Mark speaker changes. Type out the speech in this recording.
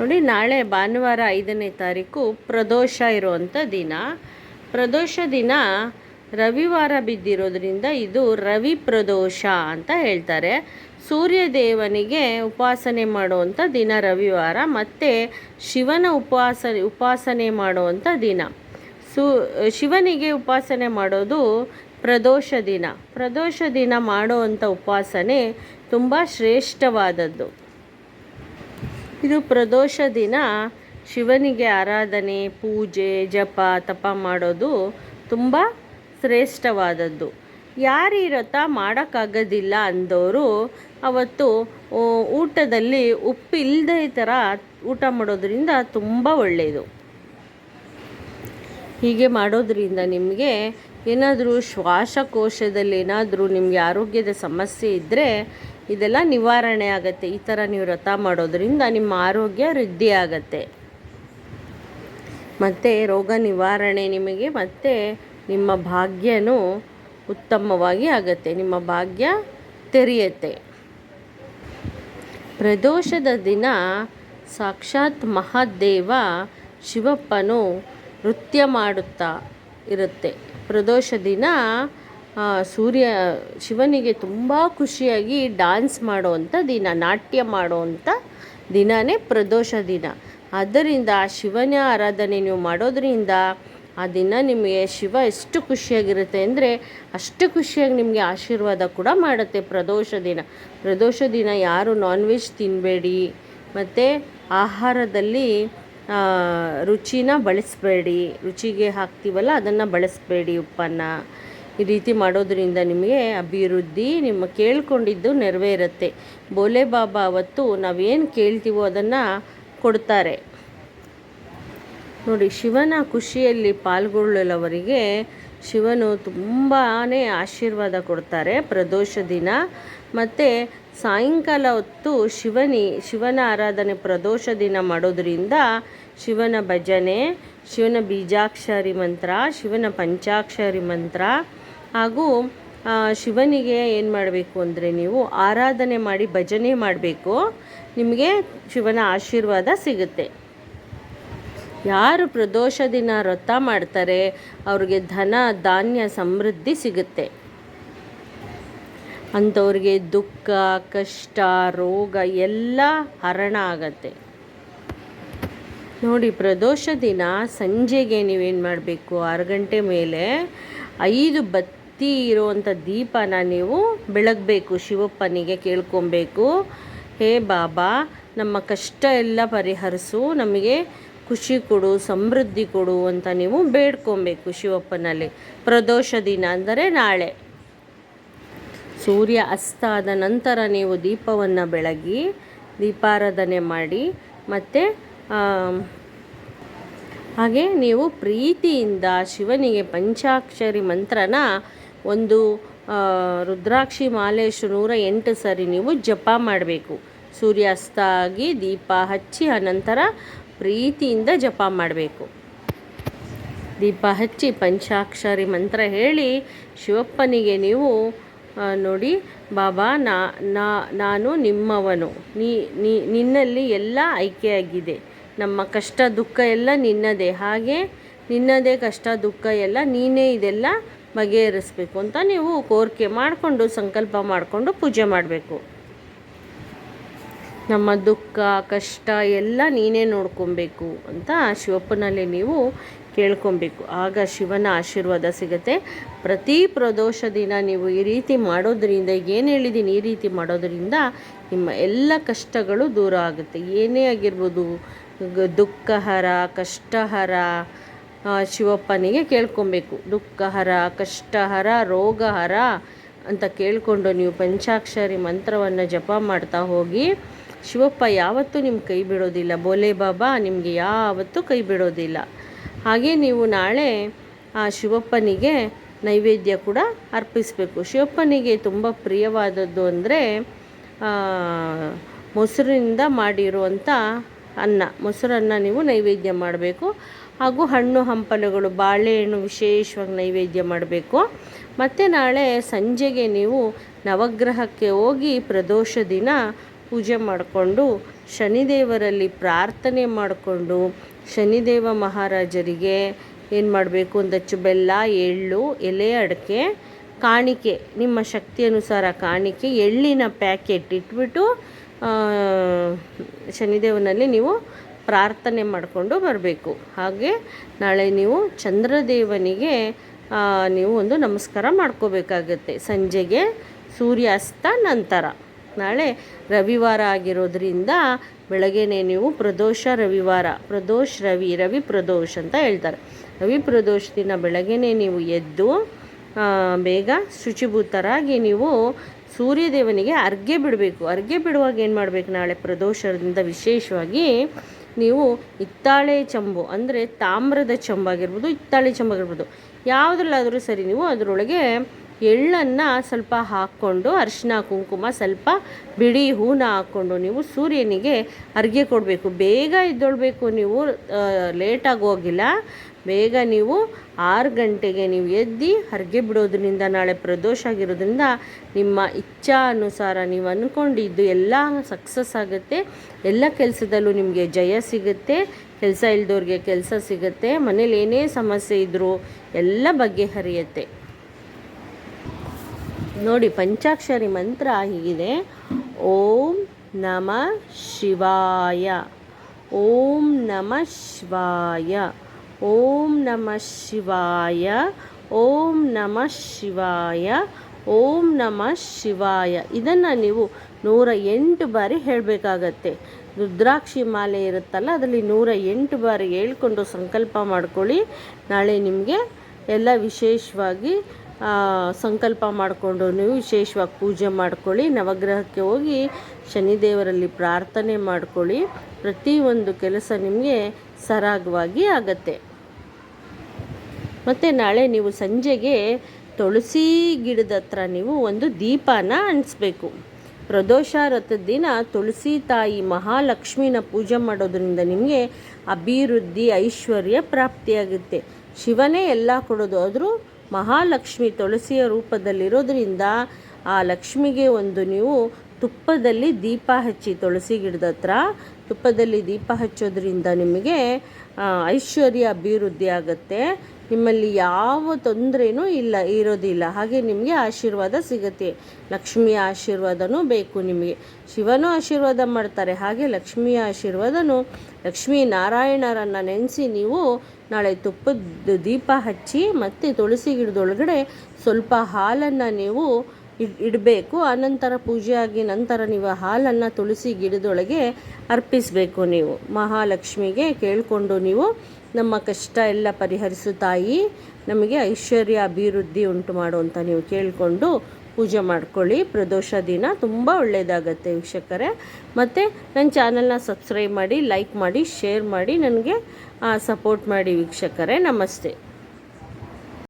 Speaker 1: ನೋಡಿ, ನಾಳೆ ಭಾನುವಾರ ಐದನೇ ತಾರೀಕು ಪ್ರದೋಷ ಇರುವಂಥ ದಿನ. ಪ್ರದೋಷ ದಿನ ರವಿವಾರ ಬಿದ್ದಿರೋದ್ರಿಂದ ಇದು ರವಿ ಪ್ರದೋಷ ಅಂತ ಹೇಳ್ತಾರೆ. ಸೂರ್ಯ ದೇವನಿಗೆ ಉಪಾಸನೆ ಮಾಡುವಂಥ ದಿನ ರವಿವಾರ, ಮತ್ತು ಶಿವನ ಉಪಾಸ, ಉಪಾಸನೆ ಮಾಡುವಂಥ ದಿನ. ಸು, ಶಿವನಿಗೆ ಉಪಾಸನೆ ಮಾಡೋದು ಪ್ರದೋಷ ದಿನ. ಪ್ರದೋಷ ದಿನ ಮಾಡುವಂಥ ಉಪಾಸನೆ ತುಂಬ ಶ್ರೇಷ್ಠವಾದದ್ದು. ಇದು ಪ್ರದೋಷ ದಿನ. ಶಿವನಿಗೆ ಆರಾಧನೆ, ಪೂಜೆ, ಜಪ, ತಪ ಮಾಡೋದು ತುಂಬ ಶ್ರೇಷ್ಠವಾದದ್ದು. ಯಾರು ಈ ವ್ರತ ಮಾಡೋಕ್ಕಾಗೋದಿಲ್ಲ ಅಂದವರು ಅವತ್ತು ಊಟದಲ್ಲಿ ಊಟದಲ್ಲಿ ಉಪ್ಪಿಲ್ಲದೆ ಥರ ಊಟ ಮಾಡೋದ್ರಿಂದ ತುಂಬ ಒಳ್ಳೆಯದು ಹೀಗೆ ಮಾಡೋದ್ರಿಂದ ನಿಮಗೆ ಏನಾದರೂ ಶ್ವಾಸಕೋಶದಲ್ಲಿ ಏನಾದರೂ ನಿಮಗೆ ಆರೋಗ್ಯದ ಸಮಸ್ಯೆ ಇದ್ದರೆ ಇದೆಲ್ಲ ನಿವಾರಣೆ ಆಗುತ್ತೆ. ಈ ಥರ ನೀವು ವ್ರತ ಮಾಡೋದ್ರಿಂದ ನಿಮ್ಮ ಆರೋಗ್ಯ ವೃದ್ಧಿ ಆಗತ್ತೆ. ಮತ್ತು ರೋಗ ನಿವಾರಣೆ ನಿಮಗೆ ಮತ್ತು ನಿಮ್ಮ ಭಾಗ್ಯನೂ ಉತ್ತಮವಾಗಿ ಆಗುತ್ತೆ. ನಿಮ್ಮ ಭಾಗ್ಯ ತೆರೆಯುತ್ತೆ. ಪ್ರದೋಷದ ದಿನ ಸಾಕ್ಷಾತ್ ಮಹಾದೇವ ಶಿವಪ್ಪನು ನೃತ್ಯ ಮಾಡುತ್ತಾ ಇರುತ್ತೆ. ಪ್ರದೋಷ ದಿನ ಸೂರ್ಯ ಶಿವನಿಗೆ ತುಂಬ ಖುಷಿಯಾಗಿ ಡಾನ್ಸ್ ಮಾಡುವಂಥ ದಿನ, ನಾಟ್ಯ ಮಾಡುವಂಥ ದಿನವೇ ಪ್ರದೋಷ ದಿನ. ಆದ್ದರಿಂದ ಶಿವನ ಆರಾಧನೆ ನೀವು ಮಾಡೋದ್ರಿಂದ ಆ ದಿನ ನಿಮಗೆ ಶಿವ ಎಷ್ಟು ಖುಷಿಯಾಗಿರುತ್ತೆ ಅಂದರೆ ಅಷ್ಟು ಖುಷಿಯಾಗಿ ನಿಮಗೆ ಆಶೀರ್ವಾದ ಕೂಡ ಮಾಡುತ್ತೆ ಪ್ರದೋಷ ದಿನ. ಪ್ರದೋಷ ದಿನ ಯಾರು ನಾನ್ ವೆಜ್ ತಿನ್ನಬೇಡಿ ಮತ್ತು ಆಹಾರದಲ್ಲಿ ರುಚಿನ ಬಳಸಬೇಡಿ. ರುಚಿಗೆ ಹಾಕ್ತೀವಲ್ಲ, ಅದನ್ನು ಬಳಸಬೇಡಿ ಉಪ್ಪನ್ನು. ಈ ರೀತಿ ಮಾಡೋದರಿಂದ ನಿಮಗೆ ಅಭಿವೃದ್ಧಿ ನಿಮ್ಮ ಕೇಳ್ಕೊಂಡಿದ್ದು ನೆರವೇರುತ್ತೆ. ಬೋಲೆ ಬಾಬಾ ಅವತ್ತು ನಾವೇನು ಕೇಳ್ತೀವೋ ಅದನ್ನು ಕೊಡ್ತಾರೆ. ನೋಡಿ, ಶಿವನ ಖುಷಿಯಲ್ಲಿ ಪಾಲ್ಗೊಳ್ಳಲವರಿಗೆ ಶಿವನು ತುಂಬಾ ಆಶೀರ್ವಾದ ಕೊಡ್ತಾರೆ. ಪ್ರದೋಷ ದಿನ. ಮತ್ತು ಸಾಯಂಕಾಲ ಹೊತ್ತು ಶಿವನಿ, ಶಿವನ ಆರಾಧನೆ ಪ್ರದೋಷ ದಿನ ಮಾಡೋದರಿಂದ ಶಿವನ ಭಜನೆ, ಶಿವನ ಬೀಜಾಕ್ಷರಿ ಮಂತ್ರ, ಶಿವನ ಪಂಚಾಕ್ಷರಿ ಮಂತ್ರ ಹಾಗೂ ಶಿವನಿಗೆ ಏನು ಮಾಡಬೇಕು ಅಂದರೆ ನೀವು ಆರಾಧನೆ ಮಾಡಿ ಭಜನೆ ಮಾಡಬೇಕು. ನಿಮಗೆ ಶಿವನ ಆಶೀರ್ವಾದ ಸಿಗುತ್ತೆ. ಯಾರು ಪ್ರದೋಷ ದಿನ ವ್ರತ ಮಾಡ್ತಾರೆ, ಅವ್ರಿಗೆ ಧನ, ಧಾನ್ಯ ಸಮೃದ್ಧಿ ಸಿಗುತ್ತೆ. ಅಂಥವ್ರಿಗೆ ದುಃಖ, ಕಷ್ಟ, ರೋಗ ಎಲ್ಲ ಹರಣ ಆಗತ್ತೆ. ನೋಡಿ ಪ್ರದೋಷ ದಿನ ಸಂಜೆಗೆ ನೀವೇನು ಮಾಡಬೇಕು? ಆರು ಗಂಟೆ ಮೇಲೆ ಐದು ಬತ್ತಿ ಇರುವಂಥ ದೀಪನ ನೀವು ಬೆಳಗಬೇಕು, ಶಿವಪ್ಪನಿಗೆ ಕೇಳ್ಕೊಬೇಕು. ಹೇ ಬಾಬಾ, ನಮ್ಮ ಕಷ್ಟ ಎಲ್ಲ ಪರಿಹರಿಸು, ನಮಗೆ ಖುಷಿ ಕೊಡು, ಸಮೃದ್ಧಿ ಕೊಡು ಅಂತ ನೀವು ಬೇಡ್ಕೊಬೇಕು ಶಿವಪ್ಪನಲ್ಲಿ. ಪ್ರದೋಷ ದಿನ ಅಂದರೆ ನಾಳೆ. ಸೂರ್ಯ ಅಸ್ತ ಆದ ನಂತರ ನೀವು ದೀಪವನ್ನು ಬೆಳಗಿ, ದೀಪಾರಾಧನೆ ಮಾಡಿ, ಮತ್ತು ಹಾಗೆ ನೀವು ಪ್ರೀತಿಯಿಂದ ಶಿವನಿಗೆ ಪಂಚಾಕ್ಷರಿ ಮಂತ್ರನ ಒಂದು ರುದ್ರಾಕ್ಷಿ ಮಾಲೆ ನೂರ ಎಂಟು ಸರಿ ನೀವು ಜಪ ಮಾಡಬೇಕು. ಸೂರ್ಯಾಸ್ತ ಆಗಿ ದೀಪ ಹಚ್ಚಿ ಅನಂತರ ಪ್ರೀತಿಯಿಂದ ಜಪ ಮಾಡಬೇಕು. ದೀಪ ಹಚ್ಚಿ ಪಂಚಾಕ್ಷರಿ ಮಂತ್ರ ಹೇಳಿ ಶಿವಪ್ಪನಿಗೆ ನೀವು ನೋಡಿ, ಬಾಬಾ, ನಾ, ನಾ- ನಾನು ನಿಮ್ಮವನು. ನೀ- ನಿನ್ನಲ್ಲಿ ಎಲ್ಲ ಆಯ್ಕೆಯಾಗಿದೆ ನಮ್ಮ ಕಷ್ಟ, ದುಃಖ ಎಲ್ಲ ನಿನ್ನದೇ. ಹಾಗೆ ನಿನ್ನದೇ ಕಷ್ಟ, ದುಃಖ ಎಲ್ಲ ನೀನೇ ಇದೆಲ್ಲ ಬಗೆಹರಿಸ್ಬೇಕು ಅಂತ ನೀವು ಕೋರಿಕೆ ಮಾಡಿಕೊಂಡು, ಸಂಕಲ್ಪ ಮಾಡಿಕೊಂಡು ಪೂಜೆ ಮಾಡಬೇಕು. ನಮ್ಮ ದುಃಖ, ಕಷ್ಟ ಎಲ್ಲ ನೀನೇ ನೋಡ್ಕೊಬೇಕು ಅಂತ ಶಿವಪ್ಪನಲ್ಲಿ ನೀವು ಕೇಳ್ಕೊಬೇಕು. ಆಗ ಶಿವನ ಆಶೀರ್ವಾದ ಸಿಗುತ್ತೆ. ಪ್ರತಿ ಪ್ರದೋಷ ದಿನ ನೀವು ಈ ರೀತಿ ಮಾಡೋದ್ರಿಂದ, ಏನು ಹೇಳಿದ್ದೀನಿ ಈ ರೀತಿ ಮಾಡೋದ್ರಿಂದ ನಿಮ್ಮ ಎಲ್ಲ ಕಷ್ಟಗಳು ದೂರ ಆಗುತ್ತೆ. ಏನೇ ಆಗಿರ್ಬೋದು, ದುಃಖಹರ, ಕಷ್ಟಹರ ಶಿವಪ್ಪನಿಗೆ ಕೇಳ್ಕೊಬೇಕು. ದುಃಖಹರ, ಕಷ್ಟಹರ, ರೋಗಹರ ಅಂತ ಕೇಳಿಕೊಂಡು ನೀವು ಪಂಚಾಕ್ಷರಿ ಮಂತ್ರವನ್ನು ಜಪ ಮಾಡ್ತಾ ಹೋಗಿ, ಶಿವಪ್ಪ ಯಾವತ್ತೂ ನಿಮ್ಮ ಕೈ ಬಿಡೋದಿಲ್ಲ. ಬೋಲೆ ಬಾಬಾ, ನಿಮಗೆ ಯಾವತ್ತೂ ಕೈ ಬಿಡೋದಿಲ್ಲ. ಹಾಗೆ ನೀವು ನಾಳೆ ಆ ಶಿವಪ್ಪನಿಗೆ ನೈವೇದ್ಯ ಕೂಡ ಅರ್ಪಿಸಬೇಕು. ಶಿವಪ್ಪನಿಗೆ ತುಂಬ ಪ್ರಿಯವಾದದ್ದು ಅಂದರೆ ಮೊಸರಿನಿಂದ ಮಾಡಿರುವಂಥ ಅನ್ನ. ಮೊಸರನ್ನ ನೀವು ನೈವೇದ್ಯ ಮಾಡಬೇಕು. ಹಾಗೂ ಹಣ್ಣು ಹಂಪಲುಗಳು, ಬಾಳೆಹಣ್ಣು ವಿಶೇಷವಾಗಿ ನೈವೇದ್ಯ ಮಾಡಬೇಕು. ಮತ್ತು ನಾಳೆ ಸಂಜೆಗೆ ನೀವು ನವಗ್ರಹಕ್ಕೆ ಹೋಗಿ ಪ್ರದೋಷ ದಿನ ಪೂಜೆ ಮಾಡಿಕೊಂಡು ಶನಿದೇವರಲ್ಲಿ ಪ್ರಾರ್ಥನೆ ಮಾಡಿಕೊಂಡು ಶನಿದೇವ ಮಹಾರಾಜರಿಗೆ ಏನು ಮಾಡಬೇಕು? ಒಂದಚ್ಚು ಬೆಲ್ಲ, ಎಳ್ಳು, ಎಲೆ, ಅಡಿಕೆ, ಕಾಣಿಕೆ, ನಿಮ್ಮ ಶಕ್ತಿ ಅನುಸಾರ ಕಾಣಿಕೆ, ಎಳ್ಳಿನ ಪ್ಯಾಕೆಟ್ ಇಟ್ಬಿಟ್ಟು ಶನಿದೇವನಲ್ಲಿ ನೀವು ಪ್ರಾರ್ಥನೆ ಮಾಡಿಕೊಂಡು ಬರಬೇಕು. ಹಾಗೆ ನಾಳೆ ನೀವು ಚಂದ್ರದೇವನಿಗೆ ನೀವು ಒಂದು ನಮಸ್ಕಾರ ಮಾಡ್ಕೋಬೇಕಾಗತ್ತೆ. ಸಂಜೆಗೆ ಸೂರ್ಯಾಸ್ತ ನಂತರ. ನಾಳೆ ರವಿವಾರ ಆಗಿರೋದ್ರಿಂದ ಬೆಳಗ್ಗೆ ನೀವು ಪ್ರದೋಷ ರವಿವಾರ, ಪ್ರದೋಷ್ ರವಿ ರವಿ ಪ್ರದೋಷ್ ಅಂತ ಹೇಳ್ತಾರೆ. ರವಿ ಪ್ರದೋಷ ದಿನ ಬೆಳಗ್ಗೆ ನೀವು ಎದ್ದು ಬೇಗ ಶುಚಿಭೂತರಾಗಿ ನೀವು ಸೂರ್ಯದೇವನಿಗೆ ಅರ್ಗೆ ಬಿಡಬೇಕು. ಅರ್ಗೆ ಬಿಡುವಾಗ ಏನು ಮಾಡಬೇಕು ನಾಳೆ ಪ್ರದೋಷದಿಂದ ವಿಶೇಷವಾಗಿ ನೀವು ಹಿತ್ತಾಳೆ ಚಂಬು ಅಂದರೆ ತಾಮ್ರದ ಚಂಬಾಗಿರ್ಬೋದು, ಹಿತ್ತಾಳೆ ಚಂಬಾಗಿರ್ಬೋದು. ಯಾವುದ್ರಲ್ಲಾದರೂ ಸರಿ ನೀವು ಅದರೊಳಗೆ ಎಳ್ಳನ್ನು ಸ್ವಲ್ಪ ಹಾಕ್ಕೊಂಡು ಅರಿಶಿನ ಕುಂಕುಮ ಸ್ವಲ್ಪ ಬಿಳಿ ಹೂನ ಹಾಕ್ಕೊಂಡು ನೀವು ಸೂರ್ಯನಿಗೆ ಅರ್ಗೆ ಕೊಡಬೇಕು. ಬೇಗ ಎದ್ದೊಳ್ಬೇಕು ನೀವು ಲೇಟಾಗಿ ಹೋಗಿಲ್ಲ. ಬೇಗ ನೀವು ಆರು ಗಂಟೆಗೆ ನೀವು ಎದ್ದು ಹರಿಗೆ ಬಿಡೋದ್ರಿಂದ, ನಾಳೆ ಪ್ರದೋಷ ಆಗಿರೋದ್ರಿಂದ ನಿಮ್ಮ ಇಚ್ಛಾ ಅನುಸಾರ ನೀವು ಅಂದ್ಕೊಂಡಿದ್ದು ಎಲ್ಲ ಸಕ್ಸಸ್ ಆಗುತ್ತೆ. ಎಲ್ಲ ಕೆಲಸದಲ್ಲೂ ನಿಮಗೆ ಜಯ ಸಿಗುತ್ತೆ. ಕೆಲಸ ಇಲ್ದವ್ರಿಗೆ ಕೆಲಸ ಸಿಗುತ್ತೆ. ಮನೇಲಿ ಏನೇ ಸಮಸ್ಯೆ ಇದ್ದರೂ ಎಲ್ಲ ಬಗೆಹರಿಯುತ್ತೆ. ನೋಡಿ, ಪಂಚಾಕ್ಷರಿ ಮಂತ್ರ ಹೀಗಿದೆ. ಓಂ ನಮ ಶಿವಾಯ. ಓಂ ನಮ ಶಿವಾಯ. ಓಂ ನಮ ಶಿವಾಯ, ಓಂ ನಮ ಶಿವಾಯ, ಓಂ ನಮ ಶಿವಾಯ. ಇದನ್ನು ನೀವು ನೂರ ಎಂಟು ಬಾರಿ ಹೇಳಬೇಕಾಗತ್ತೆ. ರುದ್ರಾಕ್ಷಿ ಮಾಲೆ ಇರುತ್ತಲ್ಲ, ಅದರಲ್ಲಿ ನೂರ ಎಂಟು ಬಾರಿ ಹೇಳ್ಕೊಂಡು ಸಂಕಲ್ಪ ಮಾಡ್ಕೊಳ್ಳಿ. ನಾಳೆ ನಿಮಗೆ ಎಲ್ಲ ವಿಶೇಷವಾಗಿ ಸಂಕಲ್ಪ ಮಾಡಿಕೊಂಡು ನೀವು ವಿಶೇಷವಾಗಿ ಪೂಜೆ ಮಾಡ್ಕೊಳ್ಳಿ. ನವಗ್ರಹಕ್ಕೆ ಹೋಗಿ ಶನಿದೇವರಲ್ಲಿ ಪ್ರಾರ್ಥನೆ ಮಾಡ್ಕೊಳ್ಳಿ. ಪ್ರತಿಯೊಂದು ಕೆಲಸ ನಿಮಗೆ ಸರಾಗವಾಗಿ ಆಗತ್ತೆ. ಮತ್ತು ನಾಳೆ ನೀವು ಸಂಜೆಗೆ ತುಳಸಿ ಗಿಡದ ಹತ್ರ ನೀವು ಒಂದು ದೀಪನ ಅಂಟಿಸ್ಬೇಕು ಪ್ರದೋಷ ರಥದ ದಿನ ತುಳಸಿ ತಾಯಿ ಮಹಾಲಕ್ಷ್ಮಿನ ಪೂಜೆ ಮಾಡೋದ್ರಿಂದ ನಿಮಗೆ ಅಭಿವೃದ್ಧಿ, ಐಶ್ವರ್ಯ ಪ್ರಾಪ್ತಿಯಾಗುತ್ತೆ. ಶಿವನೇ ಎಲ್ಲ ಕೊಡೋದು. ಆದರೂ ಮಹಾಲಕ್ಷ್ಮಿ ತುಳಸಿಯ ರೂಪದಲ್ಲಿರೋದ್ರಿಂದ ಆ ಲಕ್ಷ್ಮಿಗೆ ಒಂದು ನೀವು ತುಪ್ಪದಲ್ಲಿ ದೀಪ ಹಚ್ಚಿ ತುಳಸಿ ಗಿಡದ ಹತ್ರ, ತುಪ್ಪದಲ್ಲಿ ದೀಪ ಹಚ್ಚೋದ್ರಿಂದ ನಿಮಗೆ ಐಶ್ವರ್ಯ ಅಭಿವೃದ್ಧಿ ಆಗುತ್ತೆ. ನಿಮ್ಮಲ್ಲಿ ಯಾವ ತೊಂದರೆನೂ ಇಲ್ಲ, ಇರೋದಿಲ್ಲ. ಹಾಗೆ ನಿಮಗೆ ಆಶೀರ್ವಾದ ಸಿಗುತ್ತೆ. ಲಕ್ಷ್ಮಿಯ ಆಶೀರ್ವಾದನೂ ಬೇಕು ನಿಮಗೆ. ಶಿವನು ಆಶೀರ್ವಾದ ಮಾಡ್ತಾರೆ. ಹಾಗೆ ಲಕ್ಷ್ಮಿಯ ಆಶೀರ್ವಾದನು ಲಕ್ಷ್ಮೀ ನಾರಾಯಣರನ್ನು ನೆನೆಸಿ ನೀವು ನಾಳೆ ತುಪ್ಪದ ದೀಪ ಹಚ್ಚಿ ಮತ್ತು ತುಳಸಿ ಗಿಡದೊಳಗಡೆ ಸ್ವಲ್ಪ ಹಾಲನ್ನು ನೀವು ಇಡಬೇಕು. ಆನಂತರ ಆಗಿ ನಂತರ ನೀವು ಹಾಲನ್ನು ತುಳಸಿ ಗಿಡದೊಳಗೆ ಅರ್ಪಿಸಬೇಕು ನೀವು. ಮಹಾಲಕ್ಷ್ಮಿಗೆ ಕೇಳಿಕೊಂಡು ನೀವು ನಮ್ಮ ಕಷ್ಟ ಎಲ್ಲ ಪರಿಹರಿಸು ತಾಯಿ, ನಮಗೆ ಐಶ್ವರ್ಯ, ಅಭಿವೃದ್ಧಿ ಉಂಟು ಮಾಡು ಅಂತ ನೀವು ಕೇಳಿಕೊಂಡು ಪೂಜೆ ಮಾಡ್ಕೊಳ್ಳಿ. ಪ್ರದೋಷ ದಿನ ತುಂಬ ಒಳ್ಳೆಯದಾಗತ್ತೆ ವೀಕ್ಷಕರೇ. ಮತ್ತು ನನ್ನ ಚಾನಲ್ನ ಸಬ್ಸ್ಕ್ರೈಬ್ ಮಾಡಿ ಲೈಕ್ ಮಾಡಿ ಶೇರ್ ಮಾಡಿ, ನನಗೆ ಸಪೋರ್ಟ್ ಮಾಡಿ ವೀಕ್ಷಕರೇ. ನಮಸ್ತೆ.